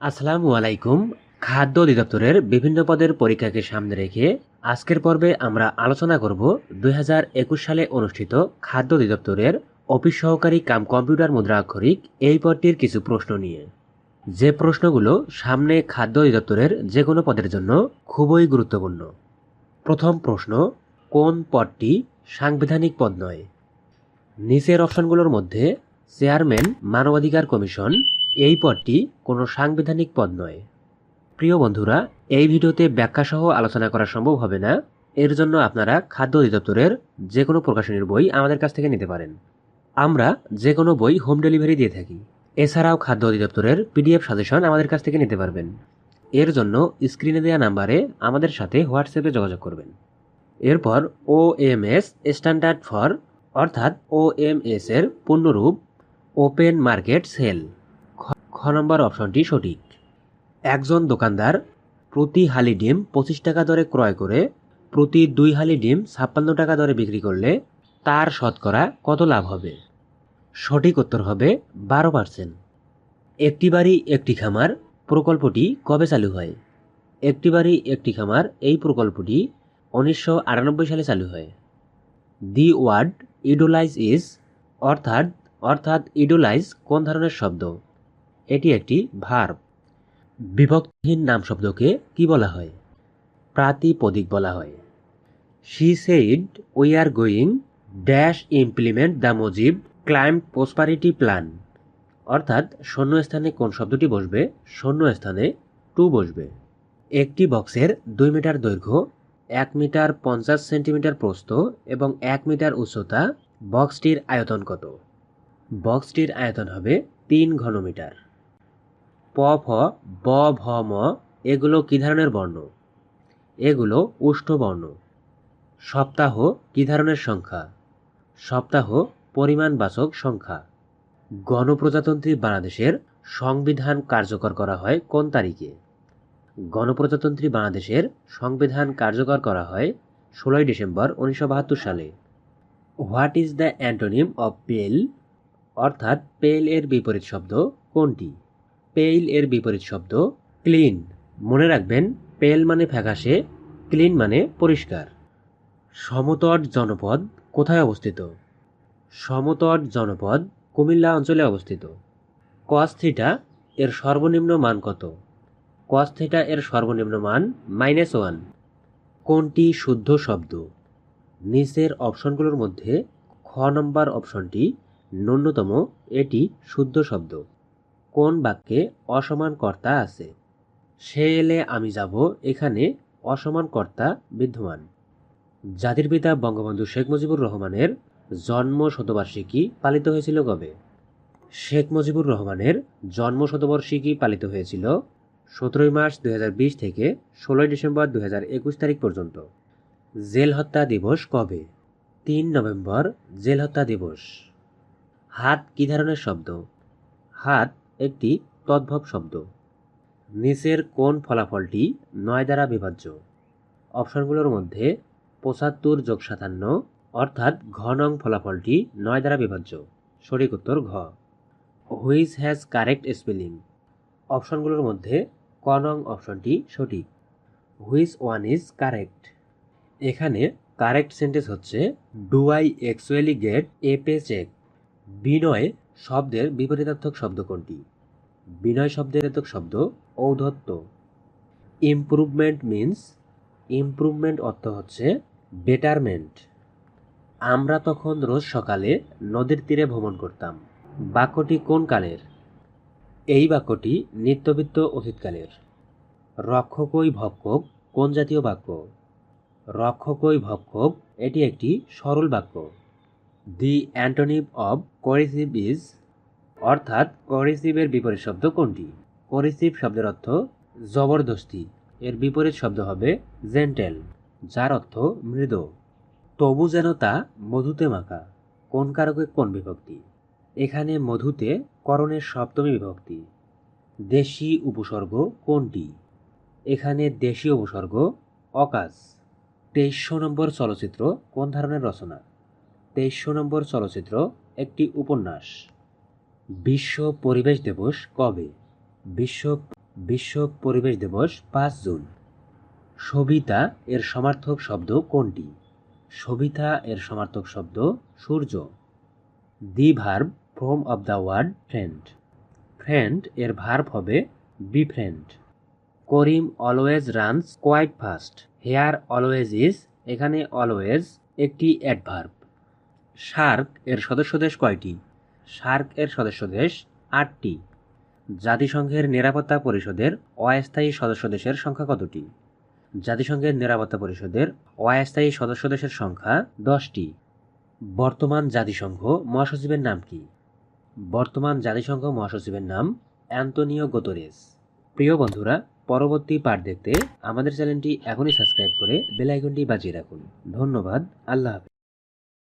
আসসালামু আলাইকুম। খাদ্য অধিদপ্তরের বিভিন্ন পদের পরীক্ষাকে সামনে রেখে আজকের পর্বে আমরা আলোচনা করব দু হাজার একুশ সালে অনুষ্ঠিত খাদ্য অধিদপ্তরের অফিস সহকারী কাম কম্পিউটার মুদ্রা মুদ্রাক্ষরিক এই পদটির কিছু প্রশ্ন নিয়ে। যে প্রশ্নগুলো সামনে খাদ্য অধিদপ্তরের যে কোনো পদের জন্য খুবই গুরুত্বপূর্ণ। প্রথম প্রশ্ন, কোন পদটি সাংবিধানিক পদ নয়? নিচের অপশনগুলোর মধ্যে চেয়ারম্যান, মানবাধিকার কমিশন এই পদটি কোনো সাংবিধানিক পদ নয়। প্রিয় বন্ধুরা, এই ভিডিওতে ব্যাখ্যাসহ আলোচনা করা সম্ভব হবে না। এর জন্য আপনারা খাদ্য অধিদপ্তরের যে কোনো প্রকাশনীর বই আমাদের কাছ থেকে নিতে পারেন। আমরা যে কোনো বই হোম ডেলিভারি দিয়ে থাকি। এছাড়াও খাদ্য অধিদপ্তরের পিডিএফ সাজেশন আমাদের কাছ থেকে নিতে পারবেন। এর জন্য স্ক্রিনে দেওয়া নাম্বারে আমাদের সাথে হোয়াটসঅ্যাপে যোগাযোগ করবেন। এরপর O M S standard for অর্থাৎ ও এম এস এর পূর্ণরূপ ওপেন মার্কেট সেল নম্বর অপশনটি সঠিক। একজন দোকানদার প্রতি হালি ডিম পঁচিশ টাকা দরে ক্রয় করে প্রতি দুই হালি ডিম ছাপ্পান্ন টাকা দরে বিক্রি করলে তার শতকরা কত লাভ হবে? সঠিক উত্তর হবে বারো পার্সেন্ট। একটি বাড়ি একটি খামার প্রকল্পটি কবে চালু হয়? একটি বাড়ি একটি খামার এই প্রকল্পটি উনিশশো আটানব্বই সালে চালু হয়। দি ওয়ার্ড ইডোলাইজ ইজ, অর্থাৎ অর্থাৎ ইডোলাইজ কোন ধরনের শব্দ? এটি একটি ভার্ব বিভক্তিহীন নাম শব্দকে কি বলা হয়? প্রাতিপদিক বলা হয়। She said we are going dash implement the Mujib climate prosperity plan অর্থাৎ শূন্যস্থানে কোন শব্দটি বসবে? শূন্যস্থানে টু বসবে। একটি বক্সের দুই মিটার দৈর্ঘ্য, এক মিটার পঞ্চাশ সেন্টিমিটার প্রস্থ এবং এক মিটার উচ্চতা বক্সটির আয়তন কত? বক্সটির আয়তন হবে তিন ঘনমিটার। প ফ ব, ভ, ম, এগুলো কী ধরনের বর্ণ? এগুলো উষ্ঠ বর্ণ। সপ্তাহ কী ধরনের সংখ্যা? সপ্তাহ পরিমাণবাচক সংখ্যা। গণপ্রজাতন্ত্রী বাংলাদেশের সংবিধান কার্যকর করা হয় কোন তারিখে? গণপ্রজাতন্ত্রী বাংলাদেশের সংবিধান কার্যকর করা হয় ষোলোই ডিসেম্বর উনিশশো বাহাত্তর সালে। What is the antonym of pale? অর্থাৎ পেল এর বিপরীত শব্দ কোনটি? পেইল এর বিপরীত শব্দ ক্লিন। মনে রাখবেন পেল মানে ফ্যাকাশে, ক্লিন মানে পরিষ্কার। সমতট জনপদ কোথায় অবস্থিত? সমতট জনপদ কুমিল্লা অঞ্চলে অবস্থিত। কস থিটা এর সর্বনিম্ন মান কত? কস থিটা এর সর্বনিম্ন মান মাইনাস ওয়ান কোনটি শুদ্ধ শব্দ? নিচের অপশনগুলোর মধ্যে খ নম্বর অপশনটি ন্যূনতম, এটি শুদ্ধ শব্দ। কোন বাক্যে অসমান কর্তা আছে? সে এলে আমি যাব, এখানে অসমান কর্তা বিদ্যমান। জাতির পিতা বঙ্গবন্ধু শেখ মুজিবুর রহমানের জন্ম শতবার্ষিকী পালিত হয়েছিল কবে? শেখ মুজিবুর রহমানের জন্ম শতবার্ষিকী পালিত হয়েছিল সতেরোই মার্চ দু হাজার বিশ থেকে ষোলোই ডিসেম্বর দু হাজার একুশ তারিখ পর্যন্ত। জেল হত্যা দিবস কবে? তিন নভেম্বর জেল হত্যা দিবস। হাত কী ধরনের শব্দ? হাত একটি তদ্ভব শব্দ। নিচের কোন ফলাফলটি নয় দ্বারা বিভাজ্য? অপশনগুলোর মধ্যে পঁচাত্তর যোগ সাতান্ন, অর্থাৎ ঘ নং ফলাফলটি নয় দ্বারা বিভাজ্য। সঠিক উত্তর ঘ। হুইচ হ্যাজ কারেক্ট স্পেলিং অপশনগুলোর মধ্যে ক নং অপশনটি সঠিক। হুইচ ওয়ান ইজ কারেক্ট এখানে কারেক্ট সেন্টেন্স হচ্ছে do I actually get a pay cheque বিনয় শব্দের বিপরীতার্থক শব্দ কোনটি? বিনয় শব্দের শব্দ, ঔদ্ধত্য। ইমপ্রুভমেন্ট মিন্স ইমপ্রুভমেন্ট অর্থ হচ্ছে বেটারমেন্ট আমরা তখন রোজ সকালে নদীর তীরে ভ্রমণ করতাম। বাক্যটি কোন কালের? এই বাক্যটি নিত্যবিত্ত অতীতকালের রক্ষকই ভক্ষক, কোন জাতীয় বাক্য? রক্ষকই ভক্ষক, এটি একটি সরল বাক্য। দি অ্যান্টোনিভ অব করিসিভ ইজ অর্থাৎ করিসিভের বিপরীত শব্দ কোনটি? করিসিভ শব্দের অর্থ জবরদস্তি। এর বিপরীত শব্দ হবে জেন্টেল যার অর্থ মৃদু। তবু যেন তা মধুতে মাখা। কোন কারকে কোন বিভক্তি? এখানে মধুতে করণের সপ্তমী বিভক্তি। দেশি উপসর্গ কোনটি? এখানে দেশি উপসর্গ অকাশ। তেইশশো নম্বর চলচ্চিত্র কোন ধরনের রচনা? তেইশশো নম্বর চলচ্চিত্র, একটি উপন্যাস। বিশ্ব পরিবেশ দিবস কবে? বিশ্ব বিশ্ব পরিবেশ দিবস পাঁচ জুন। সবিতা এর সমার্থক শব্দ কোনটি? সবিতা এর সমার্থক শব্দ সূর্য। The verb from of the word friend. Friend এর ভার্ব হবে befriend. Karim always runs quite fast. Here always is, এখানে অলওয়েজ একটি অ্যাডভার্ব। শার্ক এর সদস্য দেশ কয়টি? সার্ক এর সদস্য দেশ আটটি। জাতিসংঘের নিরাপত্তা পরিষদের অস্থায়ী সদস্য দেশের সংখ্যা কতটি? জাতিসংঘের নিরাপত্তা পরিষদের অস্থায়ী সদস্য দেশের সংখ্যা দশটি। বর্তমান জাতিসংঘ মহাসচিবের নাম কি? বর্তমান জাতিসংঘ মহাসচিবের নাম অ্যান্তোনিও গোতরেস। প্রিয় বন্ধুরা, পরবর্তী পাঠ দেখতে আমাদের চ্যানেলটি এখনই সাবস্ক্রাইব করে বেল আইকনটি বাজিয়ে রাখুন। ধন্যবাদ, আল্লাহ হাফেজ।